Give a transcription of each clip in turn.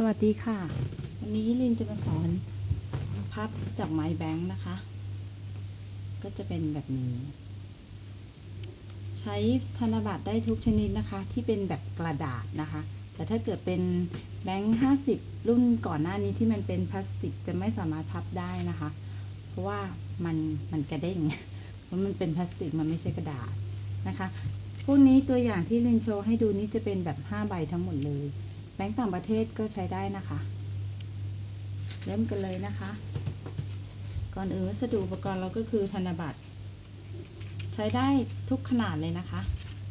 สวัสดีค่ะ วันนี้ลินจะมาสอนพับดอกไม้แบงค์นะคะ ก็จะเป็นแบบนี้ ใช้ธนบัตรได้ทุกชนิดนะคะ ที่เป็นแบบกระดาษนะคะ แต่ถ้าเกิดเป็นแบงค์ห้าสิบรุ่นก่อนหน้านี้ที่มันเป็นพลาสติกจะไม่สามารถพับได้นะคะ เพราะว่ามันมันกระเด้งเพราะมันเป็นพลาสติกมันไม่ใช่กระดาษนะคะ พวกนี้ตัวอย่างที่ลินโชว์ให้ดูนี้จะเป็นแบบห้าใบทั้งหมดเลย แบงก์ต่างประเทศก็ใช้ได้นะคะ เริ่มกันเลยนะคะ ก่อนอื่นวัสดุอุปกรณ์เราก็คือธนบัตร ใช้ได้ทุกขนาดเลยนะคะ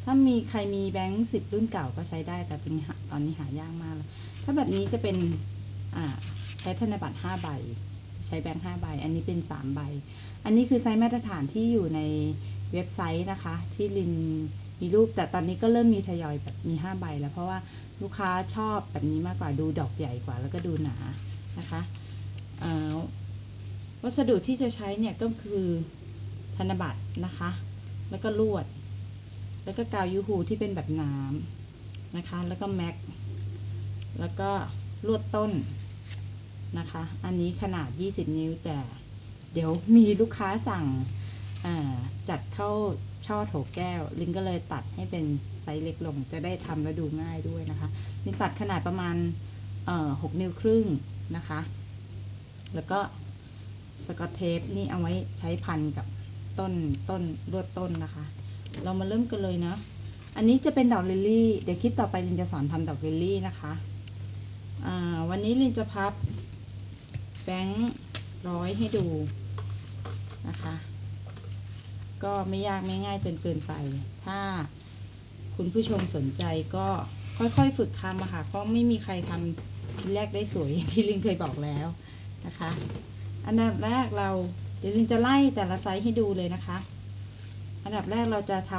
ถ้ามีใครมีแบงค์สิบรุ่นเก่าก็ใช้ได้แต่ตอนนี้หาตอนนี้หายากมากแล้วถ้าแบบนี้จะเป็นใช้ธนบัตรห้าใบ ใช้แบงค์ห้าใบ อันนี้เป็นสามใบ อันนี้คือไซส์มาตรฐานที่อยู่ในเว็บไซต์นะคะ ที่ลินมีรูปแต่ตอนนี้ก็เริ่มมีทยอยแบบมีห้าใบแล้วเพราะว่า ลูกค้าชอบแบบนี้มากกว่าดูดอกใหญ่กว่า แล้วก็ดูหนานะคะวัสดุที่จะใช้เนี่ยก็คือธนบัตรนะคะ แล้วก็ลวด แล้วก็กาวยูฮูที่เป็นแบบน้ำนะคะ แล้วก็แม็ก แล้วก็ลวดต้นนะคะ อันนี้ขนาด 20 นิ้วแต่เดี๋ยวมีลูกค้าสั่ง จัดเข้าช่อโถแก้ว ลินก็เลยตัดให้เป็นไซส์เล็กลง จะได้ทำแล้วดูง่ายด้วยนะคะลินตัดขนาดประมาณหกนิ้วครึ่งนะคะ แล้วก็สกอตเทปนี่เอาไว้ใช้พันกับต้นต้นลวดต้นนะคะ เรามาเริ่มกันเลยเนาะอันนี้จะเป็นดอกลิลลี่ เดี๋ยวคลิปต่อไปลินจะสอนทำดอกลิลลี่นะคะวันนี้ลินจะพับแบงค์ร้อยให้ดูนะคะ ก็ไม่ยากไม่ง่ายจนเกินไป ถ้าคุณผู้ชมสนใจก็ค่อยๆฝึกทำอะค่ะ เพราะไม่มีใครทำทีแรกได้สวยอย่างที่ลินเคยบอกแล้วนะคะ อันดับแรกเราเดี๋ยวลินจะไล่แต่ละไซส์ให้ดูเลยนะคะ อันดับแรกเราจะท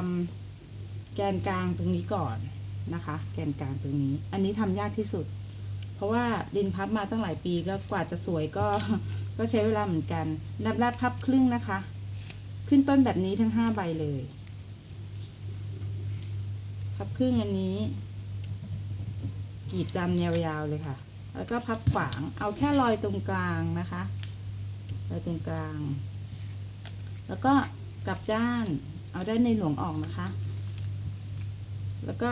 ำแกนกลางตรงนี้ก่อนนะคะ แกนกลางตรงนี้ อันนี้ทำยากที่สุด เพราะว่าดินพับมาตั้งหลายปีก็กว่าจะสวยก็ก็ใช้เวลาเหมือนกันอันดับแรกพับครึ่งนะคะ ขึ้นต้นแบบนี้ทั้งห้าใบเลยพับครึ่งอันนี้กรีดดำยาวๆเลยค่ะ แล้วก็พับขวาง เอาแค่รอยตรงกลางนะคะรอยตรงกลาง แล้วก็กลับด้าน เอาด้านในหลวงออกนะคะ แล้วก็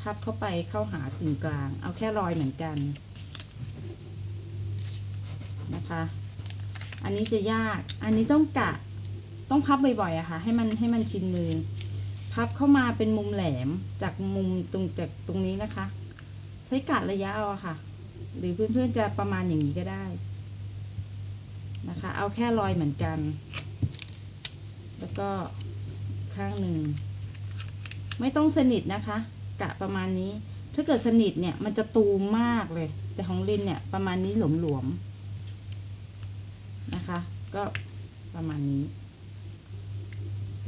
พับเข้าไปเข้าหากึ่งกลาง เอาแค่รอยเหมือนกันนะคะ อันนี้จะยาก อันนี้ต้องกะ ต้องพับบ่อยๆอะค่ะ ให้มันให้มันชินมือ พับเข้ามาเป็นมุมแหลมจากมุมตรงจากตรงนี้นะคะ ใช้กะระยะเอาอะค่ะ หรือเพื่อนๆจะประมาณอย่างนี้ก็ได้นะคะ เอาแค่รอยเหมือนกัน แล้วก็ข้างหนึ่ง ไม่ต้องสนิทนะคะ กะประมาณนี้ ถ้าเกิดสนิทเนี่ยมันจะตูมมากเลย แต่ของลินเนี่ยประมาณนี้หลวมๆนะคะ ก็ประมาณนี้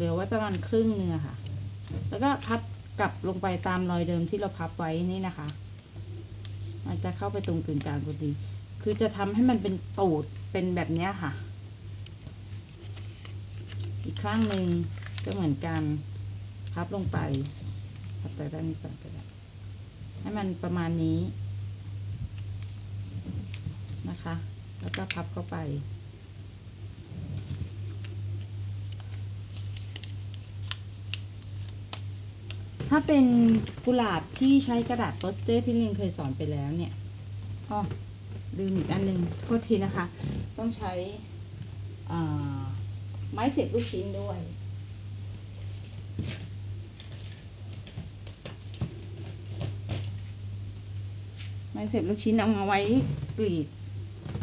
เหลือไว้ประมาณครึ่งเนื้อค่ะ แล้วก็พับกลับลงไปตามรอยเดิมที่เราพับไว้นี่นะคะ มันจะเข้าไปตรงกึ่งกลางพอดี คือจะทำให้มันเป็นตูดเป็นแบบเนี้ยค่ะ อีกข้างหนึ่งก็เหมือนกันพับลงไปพับแต่ด้านนี้ก่อนก็ได้ให้มันประมาณนี้นะคะ แล้วก็พับเข้าไป ถ้าเป็นกุหลาบที่ใช้กระดาษโปสเตอร์ที่ลินเคยสอนไปแล้วเนี่ยอ๋อลืมอีกอันหนึ่งโทษทีนะคะ ต้องใช้ไม้เสียบลูกชิ้นด้วย ไม้เสียบลูกชิ้นเอามาไว้กรีด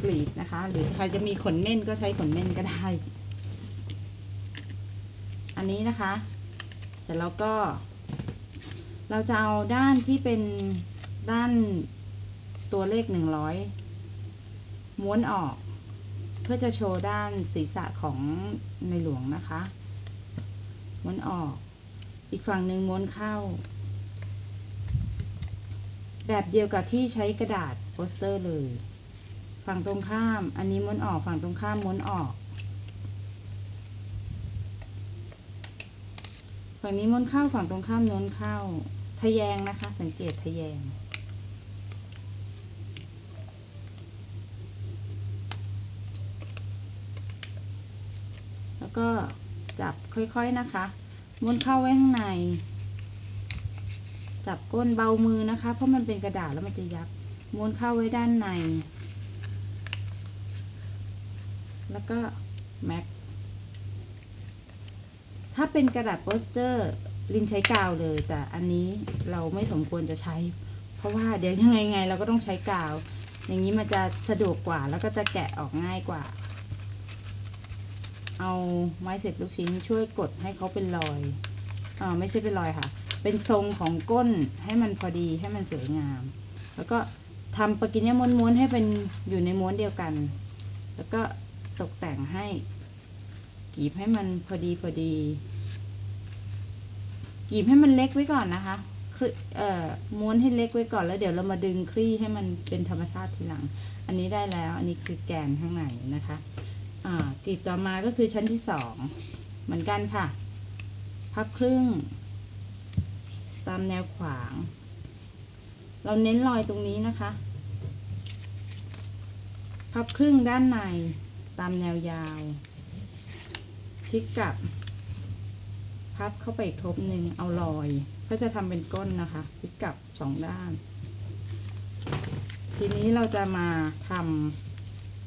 กรีดนะคะ หรือใครจะมีขนเม่นก็ใช้ขนเม่นก็ได้ อันนี้นะคะ เสร็จแล้วก็ เราจะเอาด้านที่เป็นด้านตัวเลขหนึ่งร้อยม้วนออก เพื่อจะโชว์ด้านศีรษะของในหลวงนะคะ ม้วนออก อีกฝั่งหนึ่งม้วนเข้า แบบเดียวกับที่ใช้กระดาษโปสเตอร์เลย ฝั่งตรงข้าม อันนี้ม้วนออก ฝั่งตรงข้ามม้วนออก ฝั่งนี้ม้วนเข้า ฝั่งตรงข้ามม้วนเข้า ทะแยงนะคะ สังเกตทะแยง แล้วก็จับค่อยๆนะคะม้วนเข้าไว้ข้างใน จับก้นเบามือนะคะ เพราะมันเป็นกระดาษแล้วมันจะยับม้วนเข้าไว้ด้านใน แล้วก็แม็กถ้าเป็นกระดาษโปสเตอร์ ลินใช้กาวเลย แต่อันนี้เราไม่สมควรจะใช้ เพราะว่าเดี๋ยวยังไงไงเราก็ต้องใช้กาว อย่างนี้มันจะสะดวกกว่าแล้วก็จะแกะออกง่ายกว่า เอาไม้เสียบลูกชิ้นช่วยกดให้เขาเป็นรอยอ่าไม่ใช่เป็นรอยค่ะ เป็นทรงของก้นให้มันพอดีให้มันสวยงาม แล้วก็ทำปากินเนี่ยม้วนๆให้เป็นอยู่ในม้วนเดียวกัน แล้วก็ตกแต่งให้กีบให้มันพอดีพอดี กีบให้มันเล็กไว้ก่อนนะคะคเอ่อม้วนให้เล็กไว้ก่อนแล้วเดี๋ยวเรามาดึงคลี่ให้มันเป็นธรรมชาติทีหลัง อันนี้ได้แล้ว อันนี้คือแกนข้างในนะคะ อ่ากลีบต่อมาก็คือชั้นที่สองเหมือนกันค่ะ พับครึ่ง ตามแนวขวาง เราเน้นรอยตรงนี้นะคะ พับครึ่งด้านในตามแนวยาวพลิกกลับ พับเข้าไปอีกทบหนึ่งเอารอย ก็จะทำเป็นก้นนะคะพลิกกลับสองด้าน ทีนี้เราจะมาท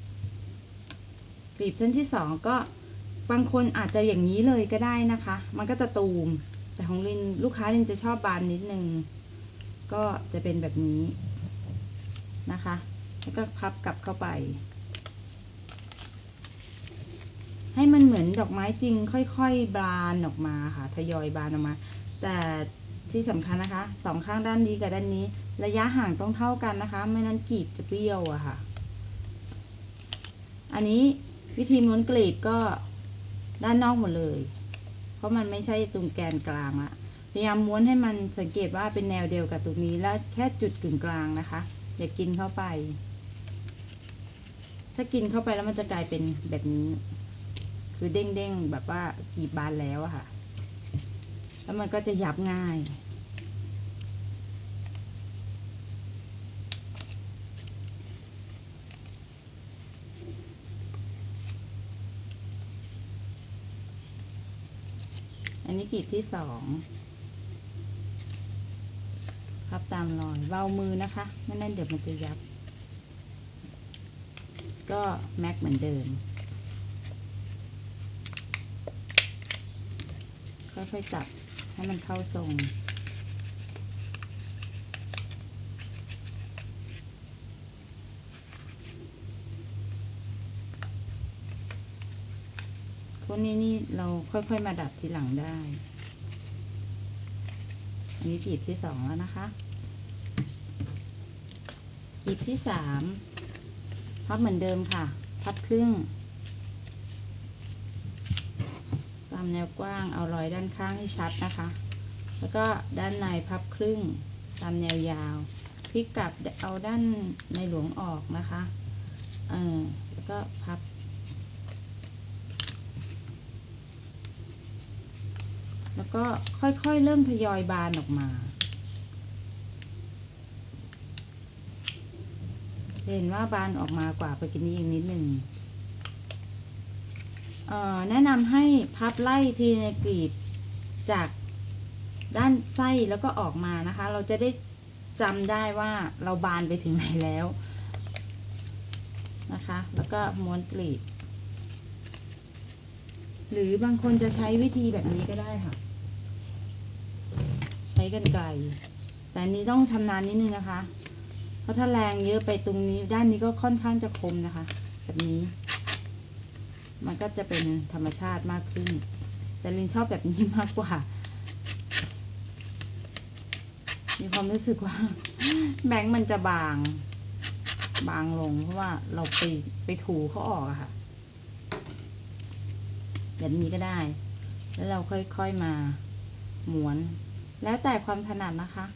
ำกลีบเส้นที่สองก็บางคนอาจจะอย่างนี้เลยก็ได้นะคะ มันก็จะตูม แต่ของลินลูกค้าลินจะชอบบานนิดนึง ก็จะเป็นแบบนี้นะคะ แล้วก็พับกลับเข้าไป ให้มันเหมือนดอกไม้จริง ค่อยๆ บานออกมาค่ะ ทยอยบานออกมา แต่ที่สำคัญนะคะสองข้างด้านนี้กับด้านนี้ ระยะห่างต้องเท่ากันนะคะ ไม่นั้นกลีบจะเบี้ยวอะค่ะ อันนี้วิธีม้วนกลีบก็ด้านนอกหมดเลย เพราะมันไม่ใช่ตรงแกนกลางละพยายามม้วนให้มันสังเกตว่าเป็นแนวเดียวกับตรงนี้แล้วแค่จุดกึ่งกลางนะคะ อย่ากินเข้าไป ถ้ากินเข้าไปแล้วมันจะกลายเป็นแบบนี้ คือเด้งๆแบบว่ากรีบบานแล้วอะค่ะ แล้วมันก็จะยับง่ายอันนี้กรีบที่สองพับตามรอยเบามือนะคะไม่นั่นเดี๋ยวมันจะยับ ก็แม็กเหมือนเดิม ค่อยๆจับให้มันเข้าทรง พวกนี้นี่เราค่อยๆมาดัดทีหลังได้ อันนี้กีบที่สองแล้วนะคะ กีบที่สามพับเหมือนเดิมค่ะ พับครึ่ง ตามแนวกว้างเอารอยด้านข้างให้ชัดนะคะ แล้วก็ด้านในพับครึ่งตามแนวยาวพลิกกลับเอาด้านในหลวงออกนะคะเออแล้วก็พับ แล้วก็ค่อยๆเริ่มทยอยบานออกมาเห็นว่าบานออกมากว่าปกินี่อีกนิดหนึ่ง แนะนำให้พับไล่ทีในกลีบจากด้านไส้แล้วก็ออกมานะคะ เราจะได้จำได้ว่าเราบานไปถึงไหนแล้วนะคะ แล้วก็ม้วนกลีบหรือบางคนจะใช้วิธีแบบนี้ก็ได้ค่ะ ใช้กันไกลแต่นนี้ต้องชำนาญนิดนึงนะคะ เพราะถ้าแรงเยอะไปตรงนี้ด้านนี้ก็ค่อนข้างจะคมนะคะ แบบนี้ มันก็จะเป็นธรรมชาติมากขึ้น แต่ลินชอบแบบนี้มากกว่า มีความรู้สึกว่า แบงค์มันจะบาง บางลงเพราะว่าเราไปไปถูเขาออกอะค่ะ แบบนี้ก็ได้ แล้วเราค่อยๆมาหม้วนแล้วแต่ความถนัดนะคะ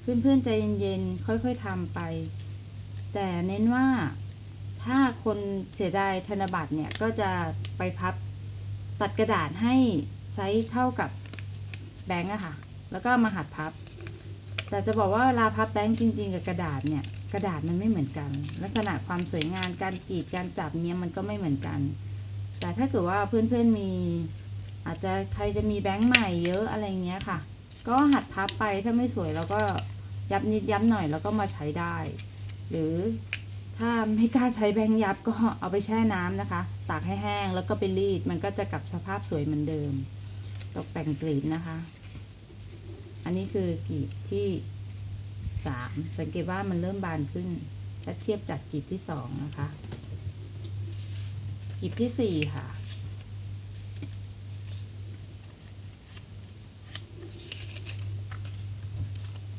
เพื่อนๆใจเย็นๆค่อยๆทำไป แต่เน้นว่า ถ้าคนเสียดายธนบัตรเนี่ยก็จะไปพับตัดกระดาษให้ไซส์เท่ากับแบงค์อะค่ะ แล้วก็มาหัดพับ แต่จะบอกว่าเวลาพับแบงค์จริง ๆ กับกระดาษเนี่ย กระดาษมันไม่เหมือนกัน ลักษณะความสวยงามการกรีดการจับเนี่ยมันก็ไม่เหมือนกัน แต่ถ้าเกิดว่าเพื่อนๆมี อาจจะใครจะมีแบงค์ใหม่เยอะอะไรเงี้ยค่ะ ก็หัดพับไปถ้าไม่สวยเราก็ยับนิดยับหน่อยแล้วก็มาใช้ได้ หรือ ถ้าไม่กล้าใช้แบงค์ยับก็เอาไปแช่น้ำนะคะ ตากให้แห้งแล้วก็ไปรีด มันก็จะกลับสภาพสวยเหมือนเดิม ตกแต่งกลีบนะคะ อันนี้คือกลีบที่สามสังเกตว่ามันเริ่มบานขึ้นถ้าเทียบจากกลีบที่สองนะคะกลีบที่สี่ค่ะ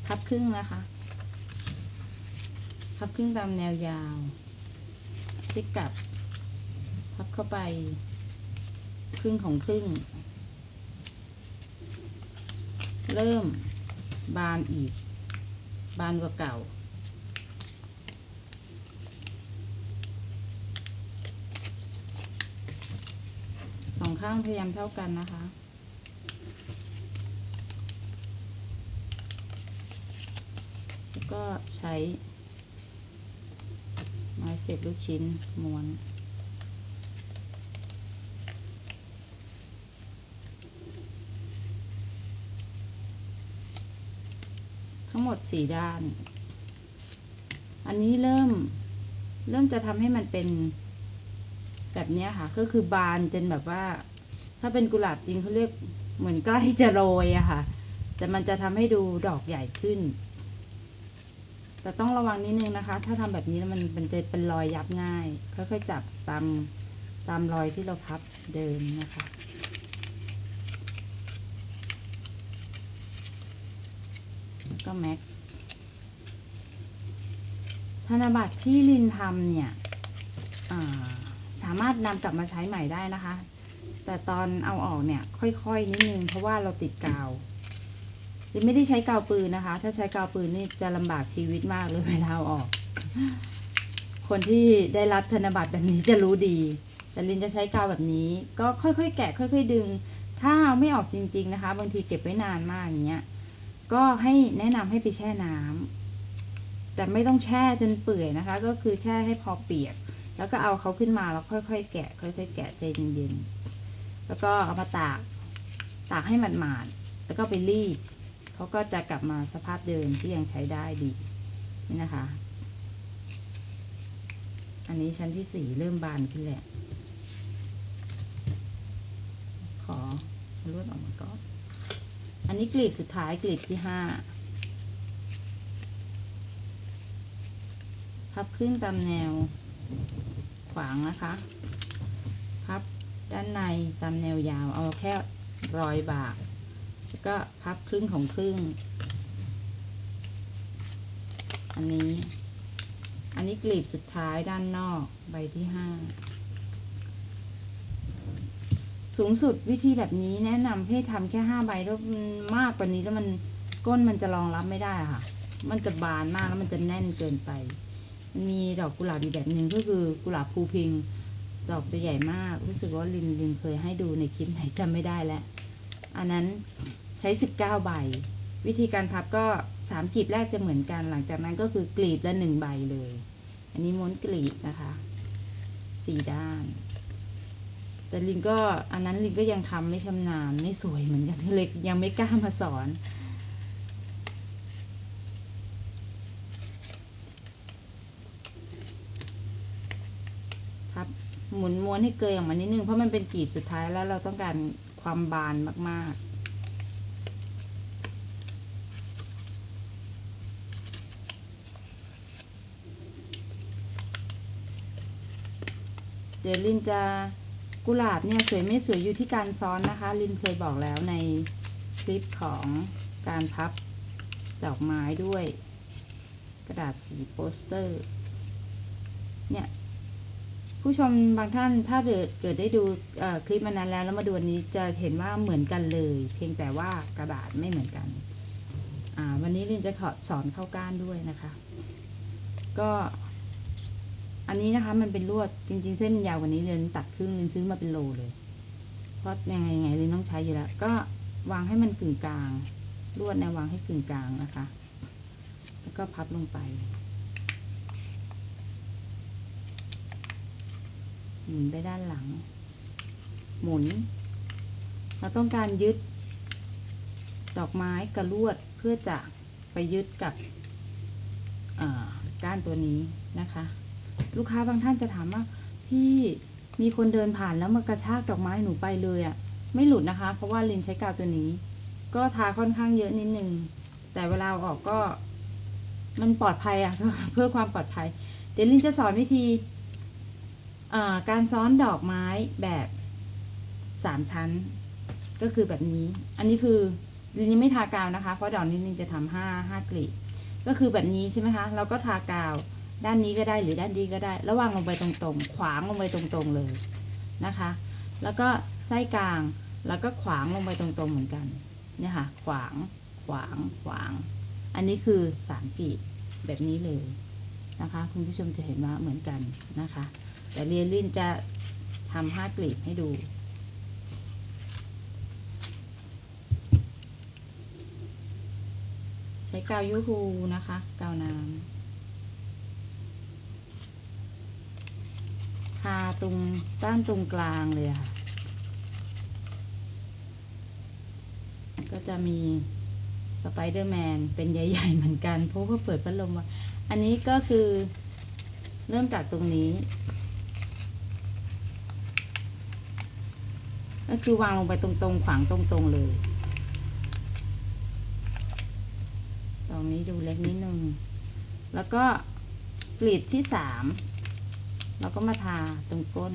พับครึ่งนะคะ พับครึ่งตามแนวยาวพลิกกลับ พับเข้าไป ครึ่งของครึ่ง เริ่มบานอีก บานกว่าเก่า สองข้างพยายามเท่ากันนะคะแล้วก็ใช้ ไม้เสียบลูกชิ้นม้วนทั้งหมดสี่ด้าน อันนี้เริ่ม เริ่มจะทำให้มันเป็นแบบนี้ค่ะ ก็คือบานจนแบบว่า ถ้าเป็นกุหลาบจริงเขาเรียกเหมือนใกล้จะโรยอะค่ะ แต่มันจะทำให้ดูดอกใหญ่ขึ้น แต่ต้องระวังนิดนึงนะคะ ถ้าทำแบบนี้แล้วมันมันจะเป็นรอยยับง่าย ค่อยๆจับตามตามรอยที่เราพับเดิมนะคะ แล้วก็แม็ก ธนบัตรที่ลินทำเนี่ยาสามารถนำกลับมาใช้ใหม่ได้นะคะ แต่ตอนเอาออกเนี่ยค่อยๆนิดนึงเพราะว่าเราติดกาว ลินไม่ได้ใช้กาวปืนนะคะ ถ้าใช้กาวปืนนี่จะลำบากชีวิตมากเลยเวลาเอาออก คนที่ได้รับธนบัตรแบบนี้จะรู้ดี แต่ลินจะใช้กาวแบบนี้ ก็ค่อยๆ แกะค่อย ๆ ดึง ถ้าเอาไม่ออกจริง ๆนะคะ บางทีเก็บไว้นานมากอย่างเงี้ย ก็ให้แนะนำให้ไปแช่น้ำแต่ไม่ต้องแช่จนเปื่อยนะคะ ก็คือแช่ให้พอเปียก แล้วก็เอาเขาขึ้นมาแล้วค่อย ๆ แกะ ค่อย ๆ แกะใจเย็นๆ แล้วก็เอามาตาก ตากให้มันหมาดๆ แล้วก็ไปรีด เขาก็จะกลับมาสภาพเดิมที่ยังใช้ได้ดี นี่นะคะ อันนี้ชั้นที่สี่เริ่มบานขึ้นแหละ ขอลวดออกมาก่อน อันนี้กลีบสุดท้ายกลีบที่ห้าพับครึ่งตามแนวขวางนะคะ พับด้านในตามแนวยาวเอาแค่รอยบาก ก็พับครึ่งของครึ่ง อันนี้ อันนี้กลีบสุดท้ายด้านนอกใบที่ห้าสูงสุดวิธีแบบนี้แนะนำให้ทำแค่ห้าใบแล้วมากกว่านี้แล้วมันก้นมันจะรองรับไม่ได้ค่ะ มันจะบานมากแล้วมันจะแน่นเกินไป มีดอกกุหลาบอีกแบบหนึ่งก็คือกุหลาบภูพิง ดอกจะใหญ่มาก รู้สึกว่าลินลินเคยให้ดูในคลิปไหนจำไม่ได้แล้ว อันนั้น ใช้สิบเก้าใบ วิธีการพับก็สามกลีบแรกจะเหมือนกัน หลังจากนั้นก็คือกลีบละหนึ่งใบเลย อันนี้ม้วนกลีบนะคะสี่ด้าน แต่ลินก็อันนั้นลินก็ยังทำไม่ชำนาญไม่สวยเหมือนกันเลยยังไม่กล้ามาสอนพับหมุนม้วนให้เกยออกมานิดนึงเพราะมันเป็นกลีบสุดท้ายแล้วเราต้องการความบานมากๆ เดี๋ยวลินจะกุหลาบเนี่ยสวยไม่สวยอยู่ที่การซ้อนนะคะ ลินเคยบอกแล้วในคลิปของการพับดอกไม้ด้วย กระดาษสีโปสเตอร์ เนี่ย ผู้ชมบางท่านถ้าเกิดเกิดได้ดูคลิปมันนั้นแล้วแล้วมาดูอันนี้จะเห็นว่าเหมือนกันเลย เพียงแต่ว่ากระดาษไม่เหมือนกันอ่าวันนี้ลินจะขอสอนเข้าก้านด้วยนะคะ ก็ อันนี้นะคะ มันเป็นลวดจริง ๆ เส้นมันยาวกว่านี้เรนตัดครึ่งเรนซื้อมาเป็นโลเลย เพราะยังไงยังไงเรนต้องใช้อยู่แล้ว ก็วางให้มันกึ่งกลาง ลวดเนี่ยวางให้กึ่งกลางนะคะ แล้วก็พับลงไปหมุนไปด้านหลัง หมุน เราต้องการยึด ดอกไม้กระลวดเพื่อจะไปยึดกับก้านตัวนี้นะคะ ลูกค้าบางท่านจะถามว่า พี่มีคนเดินผ่านแล้วมากระชากดอกไม้หนูไปเลยอะ่ะ ไม่หลุดนะคะ เพราะว่าลินใช้กาวตัวนี้ ก็ทาค่อนข้างเยอะนิดนึง แต่เวลาออกก็ มันปลอดภัยอะ่ะเพื่อความปลอดภัย เดี๋ยวลินจะสอนวิธีการซ้อนดอกไม้แบบสามชั้น ก็คือแบบนี้ อันนี้คือลินยังไม่ทากาวนะคะ เพราะดอกนี้ลินจะทำห้าห้ากลีบก็คือแบบนี้ใช่ไหมคะ เราก็ทากาว ด้านนี้ก็ได้หรือด้านนี้ก็ได้แล้ววางลงไปตรงๆ ขวางลงไปตรงๆเลยนะคะ แล้วก็ไส้กลางแล้วก็ขวางลงไปตรงๆเหมือนกันเนี่ยค่ะ ขวางขวางขวาง อันนี้คือสามกลีบแบบนี้เลยนะคะคุณผู้ชมจะเห็นว่าเหมือนกันนะคะ แต่เรียนลินจะทำห้ากลีบให้ดูใช้กาวยูฮูนะคะ กาวน้ำ ทาตรงด้านตรงกลางเลยค่ะ ก็จะมีสไปเดอร์แมนเป็นใหญ่ ๆ เหมือนกัน เพราะว่าเปิดพัดลมมาอันนี้ก็คือเริ่มจากตรงนี้ ก็คือวางลงไปตรงๆ ขวางตรงๆ เลย ตรงนี้ดูเล็กนิดนึง แล้วก็กรีดที่สาม เราก็มาทาตรงก้น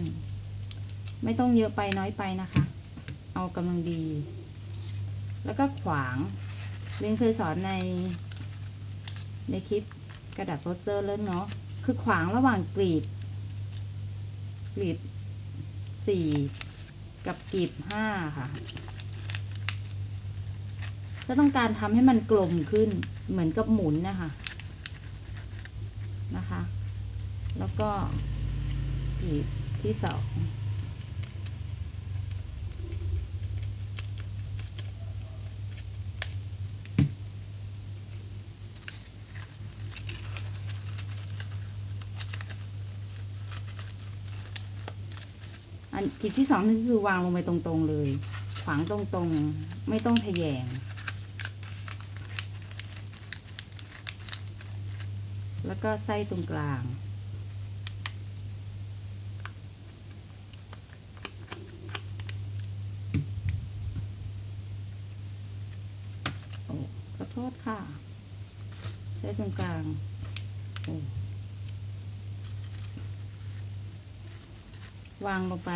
ไม่ต้องเยอะไปน้อยไปนะคะ เอากำลังดี แล้วก็ขวางเรียนเคยสอนใน ในคลิปกระดาษโปสเตอร์แล้วเนาะคือขวางระหว่างกรีดกรีดสี่กับกรีดห้าค่ะก็ต้องการทำให้มันกลมขึ้นเหมือนกับหมุนนะคะนะคะ แล้วก็ กรีดที่สองอันกรีดที่สองนี่คือวางลงไปตรงๆเลย ขวางตรงๆ ไม่ต้องทะแยง แล้วก็ไส้ตรงกลาง โอ้ ขอโทษค่ะ ใช้ตรงกลางวางลงไป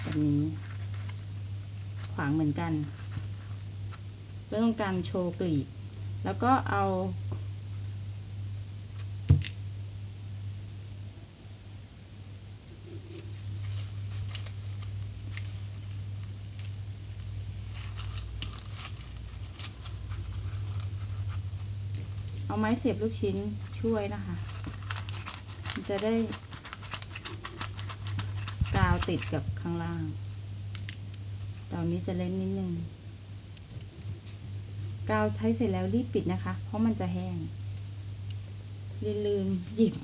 แบบนี้ ขวางเหมือนกันเพื่อต้องการโชว์กลีบ แล้วก็เอา ม้เสียบลูกชิ้นช่วยนะคะ จะได้ กาวติดกับข้างล่างตอนนี้จะเล่นนิดนึง กาวใช้เสร็จแล้วรีบปิดนะคะ เพราะมันจะแห้งลืมหยิบ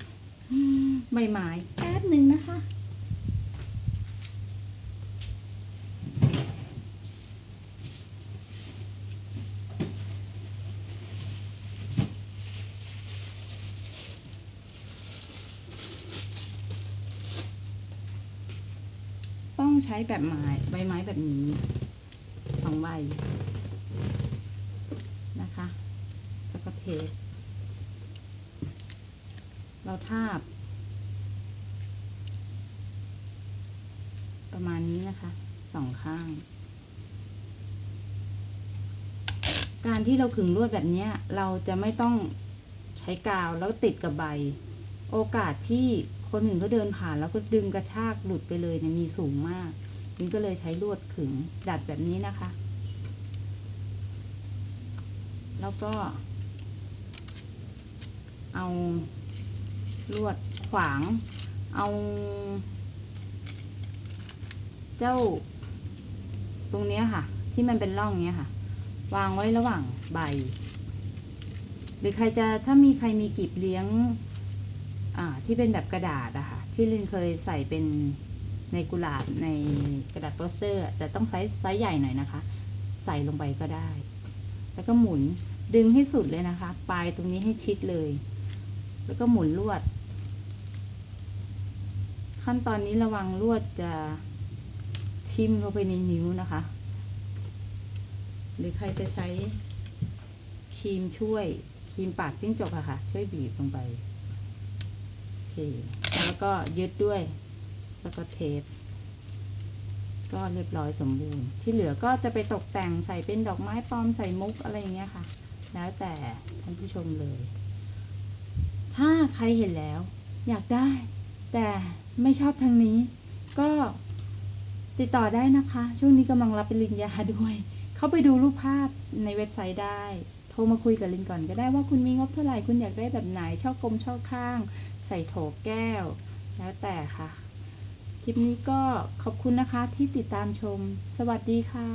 ใบไม้แป๊บหนึ่งนะคะ แบบไม้ใบไม้แบบนี้สองใบนะคะสกอตเทปเราทาบ ประมาณนี้นะคะสองข้าง การที่เราขึงลวดแบบเนี้ยเราจะไม่ต้องใช้กาวแล้วติดกับใบ โอกาสที่คนอื่นก็เดินผ่านแล้วก็ดึงกระชากหลุดไปเลยเนี่ยมีสูงมาก นี่ก็เลยใช้ลวดขึงดัดแบบนี้นะคะ แล้วก็ เอาลวดขวาง เอา เจ้า ตรงนี้ค่ะ ที่มันเป็นร่องเนี้ยค่ะ วางไว้ระหว่างใบ หรือใครจะถ้ามีใครมีกีบเลี้ยงอ่าที่เป็นแบบกระดาษอะค่ะ ที่ลินเคยใส่เป็น ในกุหลาบในกระดาษโปสเตอร์แต่ต้องไซส์ไซส์ใหญ่หน่อยนะคะ ใส่ลงไปก็ได้ แล้วก็หมุนดึงให้สุดเลยนะคะ ปลายตรงนี้ให้ชิดเลย แล้วก็หมุนลวด ขั้นตอนนี้ระวังลวดจะทิ่มเข้าไปในนิ้วนะคะ หรือใครจะใช้ครีมช่วยครีมปากจิ้งจกอะค่ะ ช่วยบีบลงไป โอเค แล้วก็ยึดด้วย สกอตเทปก็เรียบร้อยสมบูรณ์ ที่เหลือก็จะไปตกแต่งใส่เป็นดอกไม้ปลอมใส่มุกอะไรอย่างเงี้ยค่ะ แล้วแต่ท่านผู้ชมเลย ถ้าใครเห็นแล้ว อยากได้ แต่ไม่ชอบทางนี้ ก็ติดต่อได้นะคะ ช่วงนี้กำลังรับปริญญาด้วย เข้าไปดูรูปภาพในเว็บไซต์ได้โทรมาคุยกับลินก่อนก็ได้ว่าคุณมีงบเท่าไหร่ คุณอยากได้แบบไหนชอบกลมชอบข้าง ใส่โถแก้ว แล้วแต่ค่ะ คลิปนี้ก็ขอบคุณนะคะที่ติดตามชม สวัสดีค่ะ